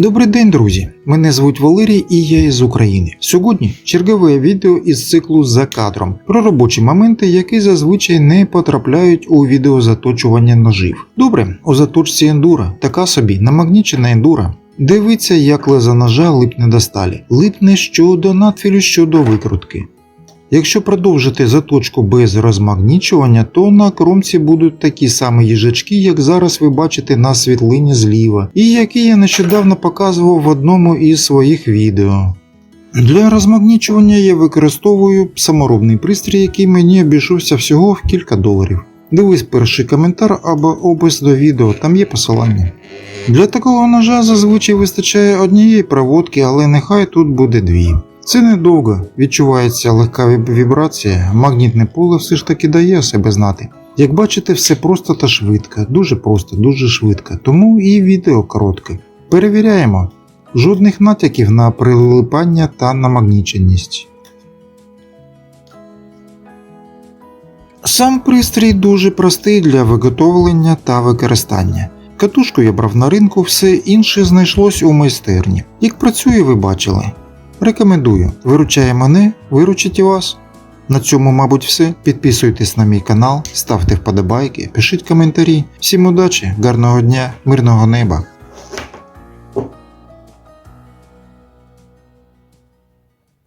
Добрий день, друзі! Мене звуть Валерій і я із України. Сьогодні чергове відео із циклу за кадром про робочі моменти, які зазвичай не потрапляють у відео заточування ножів. Добре, у заточці ендура, така собі намагнічена ендура. Дивиться, як леза ножа липне до сталі. Липне що до надфілю, що до викрутки. Якщо продовжити заточку без розмагнічування, то на кромці будуть такі самі їжачки, як зараз ви бачите на світлині зліва, і які я нещодавно показував в одному із своїх відео. Для розмагнічування я використовую саморобний пристрій, який мені обійшовся всього в кілька доларів. Дивись перший коментар або опис до відео, там є посилання. Для такого ножа зазвичай вистачає однієї проводки, але нехай тут буде дві. Це недовго, відчувається легка вібрація, магнітне поле все ж таки дає себе знати. Як бачите, все просто та швидко, дуже просто, дуже швидко, тому і відео коротке. Перевіряємо. Жодних натяків на прилипання та намагніченість. Сам пристрій дуже простий для виготовлення та використання. Катушку я брав на ринку, все інше знайшлось у майстерні. Як працює, ви бачили. Рекомендую. Виручає мене, виручить і вас. На цьому, мабуть, все. Підписуйтесь на мій канал, ставте вподобайки, пишіть коментарі. Всім удачі, гарного дня, мирного неба.